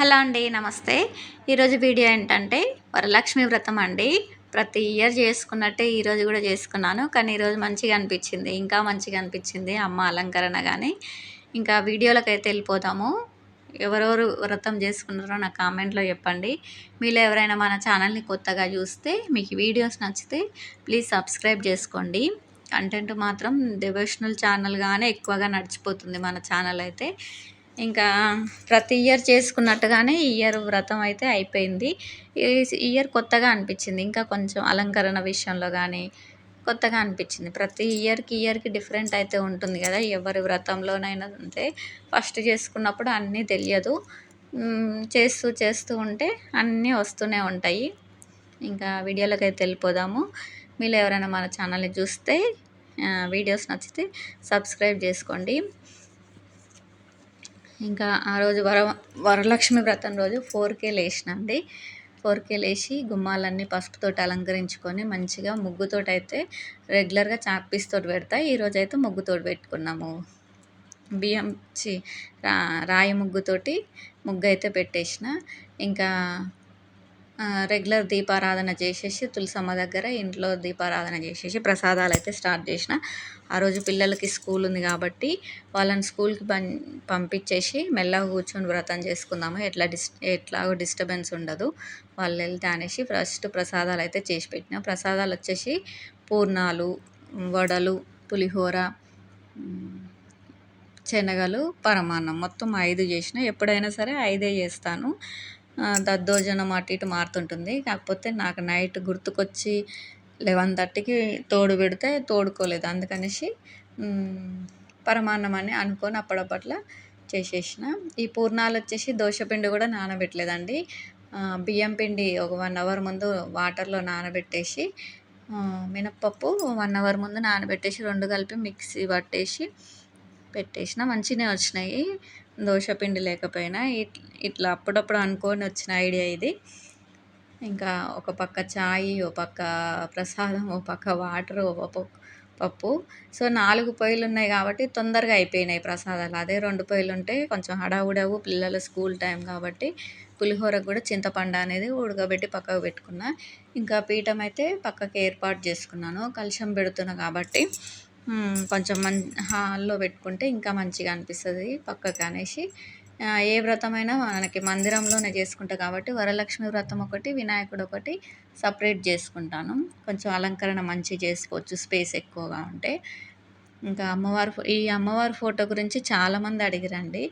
Hello అండి నమస్తే. ఈరోజు వీడియో ఏంటంటే వరలక్ష్మి వ్రతం అండి. ప్రతి ఇయర్ చేసుకున్నట్టే ఈరోజు కూడా చేసుకున్నాను. కానీ ఈరోజు మంచిగా అనిపించింది. ఇంకా మంచిగా అనిపించింది. అమ్మ అలంకరణ కానీ ఇంకా వీడియోలకు అయితే వెళ్ళిపోతాము ఎవరెవరు వ్రతం చేసుకున్నారో నా కామెంట్లో చెప్పండి. మీలో ఎవరైనా మన ఛానల్ని కొత్తగా చూస్తే మీకు వీడియోస్ నచ్చితే ప్లీజ్ సబ్స్క్రైబ్ చేసుకోండి. కంటెంట్ మాత్రం డివోషనల్ ఛానల్గానే ఎక్కువగా నడిచిపోతుంది మన ఛానల్ అయితే. ఇంకా ప్రతి ఇయర్ చేసుకున్నట్టుగానే ఈ ఇయర్ వ్రతం అయితే అయిపోయింది. ఈ ఇయర్ కొత్తగా అనిపించింది. ఇంకా కొంచెం అలంకరణ విషయంలో కానీ కొత్తగా అనిపించింది. ప్రతి ఇయర్కి ఇయర్కి డిఫరెంట్ అయితే ఉంటుంది కదా. ఎవరి వ్రతంలోనైనా అంతే ఫస్ట్ చేసుకున్నప్పుడు అన్నీ తెలియదు. చేస్తూ చేస్తూ ఉంటే అన్నీ వస్తూనే ఉంటాయి. ఇంకా వీడియోలోకి అయితే వెళ్ళిపోదాము. మీరు ఎవరైనా మన ఛానల్ని చూస్తే వీడియోస్ నచ్చితే సబ్స్క్రైబ్ చేసుకోండి. ఇంకా ఆ రోజు వర వరలక్ష్మి వ్రతం రోజు ఫోర్కే లేచినండి. ఫోర్కే లేచి గుమ్మాలన్నీ పసుపుతోటి అలంకరించుకొని మంచిగా ముగ్గుతోటి అయితే రెగ్యులర్గా చాక్పీస్తోటి పెడతా. ఈరోజు అయితే ముగ్గుతోటి పెట్టుకున్నాము. బియ్యం చి రాయి ముగ్గుతోటి ముగ్గు అయితే పెట్టేసిన. ఇంకా రెగ్యులర్ దీపారాధన చేసేసి తులసమ్మ దగ్గర ఇంట్లో దీపారాధన చేసేసి ప్రసాదాలు అయితే స్టార్ట్ చేసిన. ఆ రోజు పిల్లలకి స్కూల్ ఉంది కాబట్టి వాళ్ళని స్కూల్కి పం పంపించేసి మెల్లగా కూర్చొని వ్రతం చేసుకుందాము ఎట్లా డిస్ ఎట్లాగో డిస్టర్బెన్స్ ఉండదు వాళ్ళు వెళ్తే అనేసి ఫస్ట్ ప్రసాదాలు అయితే చేసి పెట్టిన. ప్రసాదాలు వచ్చేసి పూర్ణాలు వడలు పులిహోర శనగలు పరమాన్నం మొత్తం ఐదు చేసిన. ఎప్పుడైనా సరే ఐదే చేస్తాను. దద్దోజనం అటు ఇటు మారుతుంటుంది. కాకపోతే నాకు నైట్ గుర్తుకొచ్చి లెవెన్ థర్టీకి తోడు పెడితే తోడుకోలేదు. అందుకనేసి పరమాన్నం అని అనుకొని అప్పుడప్పట్ల చేసేసిన. ఈ పూర్ణాలు వచ్చేసి దోశపిండి కూడా నానబెట్టలేదండి. బియ్యం పిండి ఒక వన్ అవర్ ముందు వాటర్లో నానబెట్టేసి మినప్పప్పు వన్ అవర్ ముందు నానబెట్టేసి రెండు కలిపి మిక్సీ పట్టేసి పెట్టేసిన. మంచిగానే వచ్చినాయి. దోశ పిండి లేకపోయినా ఇట్లా అప్పుడప్పుడు అనుకొని వచ్చిన ఐడియా ఇది. ఇంకా ఒక పక్క చాయ్ ఓ పక్క ప్రసాదం ఓ పక్క వాటర్ ఓ పప్పు. సో నాలుగు పొయ్యిలు ఉన్నాయి కాబట్టి తొందరగా అయిపోయినాయి ప్రసాదాలు. అదే రెండు పొయ్యిలు ఉంటే కొంచెం హడావుడవు పిల్లల స్కూల్ టైం కాబట్టి పులిహోరకు కూడా చింతపండు అనేది ఉడకబెట్టి పక్కకు పెట్టుకున్నా. ఇంకా పీఠం అయితే పక్కకి ఏర్పాటు చేసుకున్నాను. కలుషం పెడుతున్నా కాబట్టి కొంచెం మం హాల్లో పెట్టుకుంటే ఇంకా మంచిగా అనిపిస్తుంది పక్కకు అనేసి ఏ వ్రతమైనా మనకి మందిరంలోనే చేసుకుంటా కాబట్టి వరలక్ష్మి వ్రతం ఒకటి వినాయకుడు ఒకటి సపరేట్ చేసుకుంటాను. కొంచెం అలంకరణ మంచిగా చేసుకోవచ్చు స్పేస్ ఎక్కువగా ఉంటే. ఇంకా అమ్మవారి ఈ అమ్మవారి ఫోటో గురించి చాలామంది అడిగిరండి.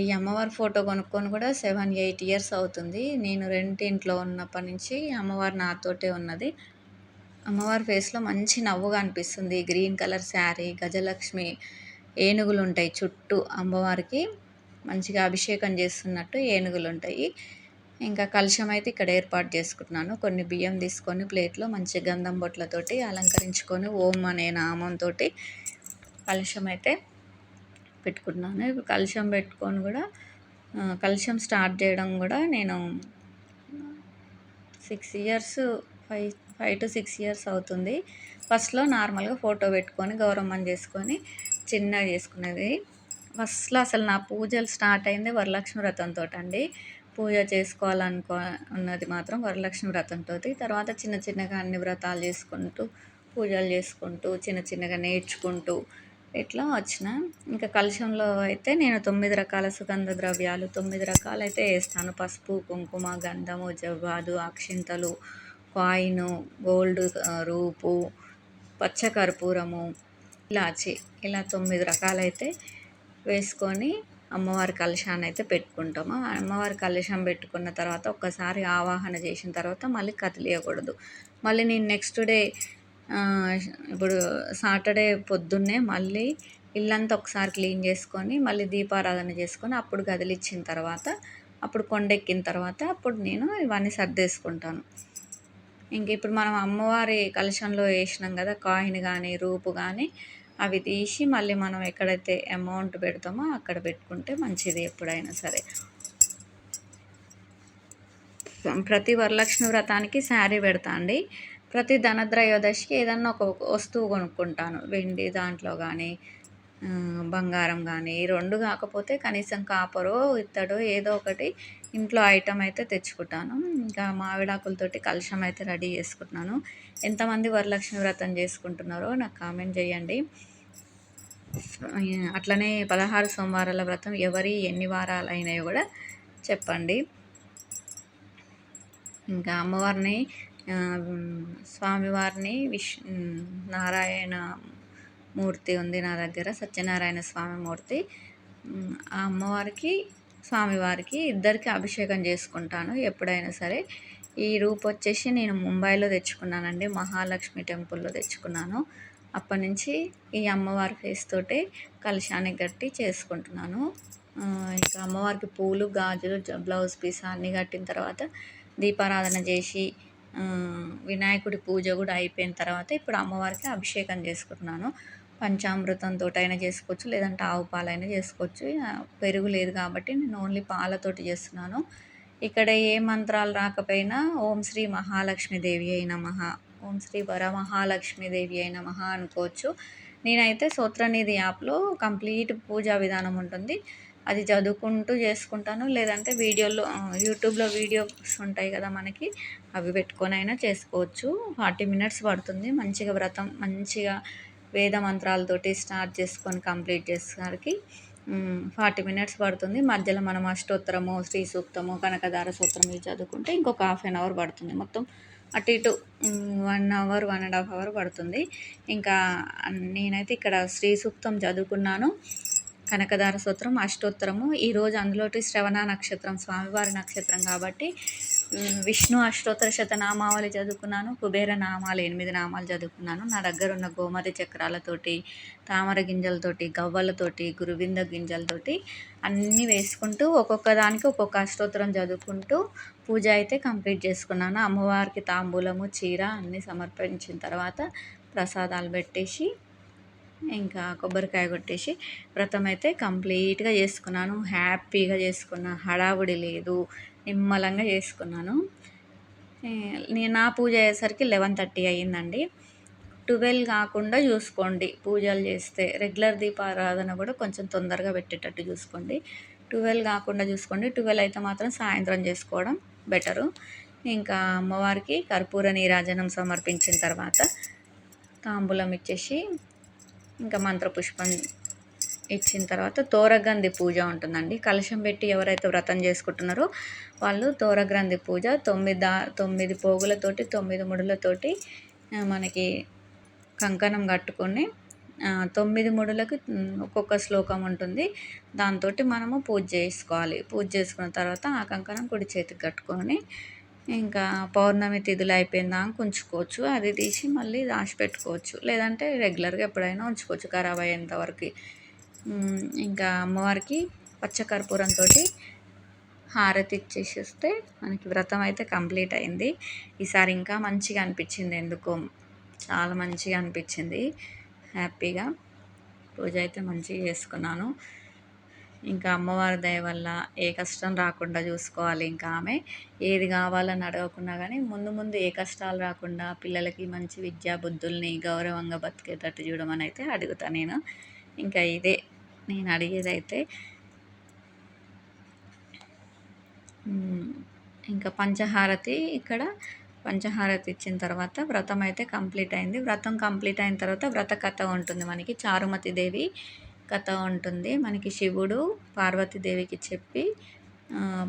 ఈ అమ్మవారి ఫోటో కొనుక్కొని కూడా సెవెన్ ఎయిట్ ఇయర్స్ అవుతుంది. నేను రెంటింట్లో ఉన్నప్పటి నుంచి అమ్మవారు నాతోటే ఉన్నది. అమ్మవారి ఫేస్లో మంచి నవ్వుగా అనిపిస్తుంది. గ్రీన్ కలర్ శారీ గజలక్ష్మి ఏనుగులు ఉంటాయి చుట్టూ అమ్మవారికి. మంచిగా అభిషేకం చేస్తున్నట్టు ఏనుగులు ఉంటాయి ఇంకా కలుషం అయితే ఇక్కడ ఏర్పాటు చేసుకుంటున్నాను. కొన్ని బియ్యం తీసుకొని ప్లేట్లో మంచి గంధం బొట్లతోటి అలంకరించుకొని ఓం అనే నామంతో కలుషం అయితే పెట్టుకుంటున్నాను. కలుషం పెట్టుకొని కూడా కలుషం స్టార్ట్ చేయడం కూడా నేను six years five five to six years అవుతుంది. ఫస్ట్లో నార్మల్గా ఫోటో పెట్టుకొని గౌరమ్మని చేసుకొని చిన్నగా చేసుకునేది. ఫస్ట్లో అసలు నా పూజలు స్టార్ట్ అయింది వరలక్ష్మి వ్రతంతో అండి పూజ చేసుకోవాలనుకో ఉన్నది మాత్రం వరలక్ష్మి వ్రతంతో తర్వాత చిన్న చిన్నగా అన్ని వ్రతాలు చేసుకుంటూ పూజలు చేసుకుంటూ చిన్న చిన్నగా నేర్చుకుంటూ ఇట్లా వచ్చిన ఇంకా కలుషంలో అయితే నేను తొమ్మిది రకాల సుగంధ ద్రవ్యాలు తొమ్మిది రకాలు అయితే వేస్తాను. పసుపు కుంకుమ గంధము జవ్వాదు అక్షింతలు కాయిను గోల్డ్ రూపు పచ్చకర్పూరము ఇలాచి. ఇలా తొమ్మిది రకాలైతే వేసుకొని అమ్మవారి కలశాన్ని అయితే పెట్టుకుంటాము అమ్మవారి కలశం పెట్టుకున్న తర్వాత ఒక్కసారి ఆవాహన చేసిన తర్వాత మళ్ళీ కదిలియకూడదు. మళ్ళీ నేను నెక్స్ట్ డే ఇప్పుడు సాటర్డే పొద్దున్నే మళ్ళీ ఇల్లంతా ఒకసారి క్లీన్ చేసుకొని మళ్ళీ దీపారాధన చేసుకొని అప్పుడు కదిలిచ్చిన తర్వాత అప్పుడు కొండెక్కిన తర్వాత అప్పుడు నేను ఇవన్నీ సర్దేసుకుంటాను. ఇంక ఇప్పుడు మనం అమ్మవారి కలశంలో వేసినాం కదా కాయిన్ కానీ రూపు కానీ అవి తీసి మళ్ళీ మనం ఎక్కడైతే అమౌంట్ పెడతామో అక్కడ పెట్టుకుంటే మంచిది ఎప్పుడైనా సరే. ప్రతి వరలక్ష్మి వ్రతానికి శారీ పెడతా అండి. ప్రతి ధనత్రయోదశికి ఏదన్నా ఒక వస్తువు కొనుక్కుంటాను. వెండి దాంట్లో కానీ బంగారం కానీ ఈ రెండు కాకపోతే కనీసం కాపరో ఇత్తడో ఏదో ఒకటి ఇంట్లో ఐటమ్ అయితే తెచ్చుకుంటాను. ఇంకా మామిడాకులతోటి కలశం అయితే రెడీ చేసుకుంటున్నాను. ఎంతమంది వరలక్ష్మి వ్రతం చేసుకుంటున్నారో నాకు కామెంట్ చేయండి. అట్లనే పదహారు సోమవారాల వ్రతం ఎవరి ఎన్ని వారాలు అయినాయో కూడా చెప్పండి. ఇంకా అమ్మవారిని స్వామివారిని విష్ నారాయణ మూర్తి ఉంది నా దగ్గర సత్యనారాయణ స్వామి మూర్తి. ఆ అమ్మవారికి స్వామివారికి ఇద్దరికి అభిషేకం చేసుకుంటాను ఎప్పుడైనా సరే. ఈ రూప్ వచ్చేసి నేను ముంబైలో తెచ్చుకున్నానండి. మహాలక్ష్మి టెంపుల్లో తెచ్చుకున్నాను. అప్పటి నుంచి ఈ అమ్మవారి ఫేస్ తోటి కలశానికి కట్టి చేసుకుంటున్నాను. ఇంకా అమ్మవారికి పూలు గాజులు బ్లౌజ్ పీస్ అన్నీ కట్టిన తర్వాత దీపారాధన చేసి వినాయకుడి పూజ కూడా అయిపోయిన తర్వాత ఇప్పుడు అమ్మవారికి అభిషేకం చేసుకుంటున్నాను. పంచామృతంతో అయినా చేసుకోవచ్చు లేదంటే ఆవు పాలైనా చేసుకోవచ్చు. పెరుగు లేదు కాబట్టి నేను ఓన్లీ పాలతోటి చేస్తున్నాను. ఇక్కడ ఏ మంత్రాలు రాకపోయినా ఓం శ్రీ మహాలక్ష్మీదేవి అయిన నమః. ఓం శ్రీ వరమహాలక్ష్మీదేవి అయిన నమః అనుకోవచ్చు. నేనైతే సూత్రనిధి యాప్లో కంప్లీట్ పూజా విధానం ఉంటుంది. అది చదువుకుంటూ చేసుకుంటాను. లేదంటే వీడియోలో యూట్యూబ్లో వీడియోస్ ఉంటాయి కదా మనకి అవి పెట్టుకొని అయినా చేసుకోవచ్చు. ఫార్టీ మినిట్స్ పడుతుంది. మంచిగా వ్రతం మంచిగా వేద మంత్రాలతోటి స్టార్ట్ చేసుకొని కంప్లీట్ చేసేసరికి ఫార్టీ మినిట్స్ పడుతుంది. మధ్యలో మనం అష్టోత్తరము శ్రీ సూక్తము కనకదార సూత్రం ఇవి చదువుకుంటే ఇంకొక హాఫ్ అన్ అవర్ పడుతుంది. మొత్తం అటు ఇటు one hour one and half hour పడుతుంది. ఇంకా నేనైతే ఇక్కడ శ్రీ సూక్తం చదువుకున్నాను. కనకదార సూత్రం అష్టోత్తరము. ఈరోజు అందులోటి శ్రవణ నక్షత్రం స్వామివారి నక్షత్రం కాబట్టి విష్ణు అష్టోత్తర శతనామావళి చదువుకున్నాను కుబేర నామాలు ఎనిమిది నామాలు చదువుకున్నాను. నా దగ్గర ఉన్న గోమతి చక్రాలతోటి తామర గింజలతోటి గవ్వలతోటి గురువింద గింజలతోటి అన్నీ వేసుకుంటూ ఒక్కొక్క దానికి ఒక్కొక్క అష్టోత్తరం చదువుకుంటూ పూజ అయితే కంప్లీట్ చేసుకున్నాను. అమ్మవారికి తాంబూలము చీర అన్నీ సమర్పించిన తర్వాత ప్రసాదాలు పెట్టేసి ఇంకా కొబ్బరికాయ కొట్టేసి వ్రతం అయితే కంప్లీట్గా చేసుకున్నాను. హ్యాపీగా చేసుకున్నా హడావుడి లేదు. నిమ్మలంగా చేసుకున్నాను. నేను నా పూజ అయ్యేసరికి లెవెన్ థర్టీ అయ్యిందండి. ట్వెల్వ్ కాకుండా చూసుకోండి. పూజలు చేస్తే రెగ్యులర్ దీపారాధన కూడా కొంచెం తొందరగా పెట్టేటట్టు చూసుకోండి. ట్వెల్వ్ కాకుండా చూసుకోండి. ట్వెల్వ్ అయితే మాత్రం సాయంత్రం చేసుకోవడం బెటరు. ఇంకా అమ్మవారికి కర్పూర నీరాజనం సమర్పించిన తర్వాత తాంబూలం ఇచ్చేసి ఇంకా మంత్రపుష్పం ఇచ్చిన తర్వాత తోరగ్రంథి పూజ ఉంటుందండి. కలశం పెట్టి ఎవరైతే వ్రతం చేసుకుంటున్నారో వాళ్ళు తోరగ్రంథి పూజ తొమ్మిది దా తొమ్మిది పోగులతోటి తొమ్మిది ముడులతోటి మనకి కంకణం కట్టుకొని తొమ్మిది ముడులకి ఒక్కొక్క శ్లోకం ఉంటుంది. దాంతో మనము పూజ చేసుకోవాలి. పూజ చేసుకున్న తర్వాత ఆ కంకణం కుడి చేతికి కట్టుకొని ఇంకా పౌర్ణమి తిథులు అయిపోయిందాక ఉంచుకోవచ్చు. అది తీసి మళ్ళీ దాచిపెట్టుకోవచ్చు లేదంటే రెగ్యులర్గా ఎప్పుడైనా ఉంచుకోవచ్చు. ఖరాబ్ అయ్యేంత వరకు. ఇంకా అమ్మవారికి పచ్చకర్పూరంతో హారతి ఇచ్చేసిస్తే మనకి వ్రతం అయితే కంప్లీట్ అయింది. ఈసారి ఇంకా మంచిగా అనిపించింది ఎందుకో. చాలా మంచిగా అనిపించింది. హ్యాపీగా పూజ అయితే మంచిగా చేసుకున్నాను. ఇంకా అమ్మవారి దయ వల్ల ఏ కష్టం రాకుండా చూసుకోవాలి. ఇంకా ఆమె ఏది కావాలని అడగకుండా కానీ ముందు ముందు ఏ కష్టాలు రాకుండా పిల్లలకి మంచి విద్యా బుద్ధుల్ని గౌరవంగా బతికేటట్టు చూడమని అయితే అడుగుతా నేను. ఇంకా ఇదే నేను అడిగేదైతే ఇంకా పంచహారతి ఇక్కడ పంచహారతి ఇచ్చిన తర్వాత వ్రతం అయితే కంప్లీట్ అయింది. వ్రతం కంప్లీట్ అయిన తర్వాత వ్రత కథ ఉంటుంది మనకి. చారుమతి దేవి కథ ఉంటుంది. మనకి శివుడు పార్వతీదేవికి చెప్పి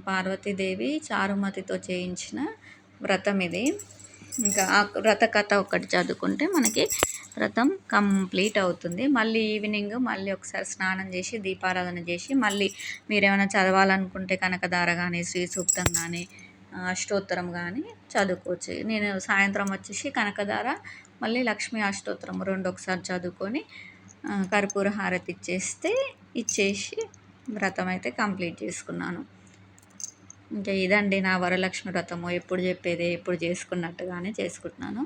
పార్వతీదేవి చారుమతితో చేయించిన వ్రతం ఇది. ఇంకా ఆ వ్రత కథ ఒకటి చదువుకుంటే మనకి వ్రతం కంప్లీట్ అవుతుంది. మళ్ళీ ఈవినింగ్ మళ్ళీ ఒకసారి స్నానం చేసి దీపారాధన చేసి మళ్ళీ మీరు ఏమైనా చదవాలనుకుంటే కనకదార కానీ శ్రీ సూక్తం కానీ అష్టోత్తరం కానీ చదువుకోవచ్చు. నేను సాయంత్రం వచ్చేసి కనకదార మళ్ళీ లక్ష్మీ అష్టోత్తరం రెండు ఒకసారి చదువుకొని కర్పూర హారతి ఇచ్చేస్తే ఇచ్చేసి వ్రతం అయితే కంప్లీట్ చేసుకున్నాను. ఇంకా ఇదండి నా వరలక్ష్మి వ్రతము. ఎప్పుడు చెప్పేది ఎప్పుడు చేసుకున్నట్టుగానే చేసుకుంటున్నాను.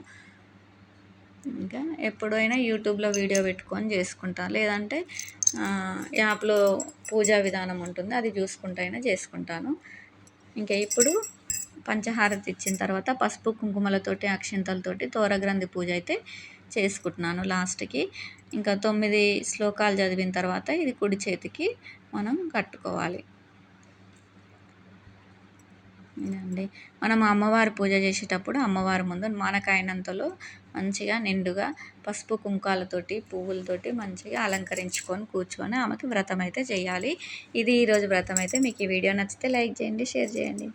ఇంకా ఎప్పుడైనా యూట్యూబ్లో వీడియో పెట్టుకొని చేసుకుంటాను లేదంటే యాప్లో పూజా విధానం ఉంటుంది అది చూసుకుంటూ అయినా చేసుకుంటాను. ఇంకా ఇప్పుడు పంచహారతి ఇచ్చిన తర్వాత పసుపు కుంకుమలతోటి అక్షింతలతోటి తోరగ్రంథి పూజ అయితే చేసుకుంటున్నాను లాస్ట్కి. ఇంకా తొమ్మిది శ్లోకాలు చదివిన తర్వాత ఇది కుడి చేతికి మనం కట్టుకోవాలి. ఇదండి. మనం అమ్మవారి పూజ చేసేటప్పుడు అమ్మవారి ముందు మనకైనంతలో మంచిగా నిండుగా పసుపు కుంకాలతోటి పువ్వులతోటి మంచిగా అలంకరించుకొని కూర్చొని ఆమెకి వ్రతం అయితే చేయాలి. ఇది ఈరోజు వ్రతం అయితే మీకు ఈ వీడియో నచ్చితే లైక్ చేయండి షేర్ చేయండి.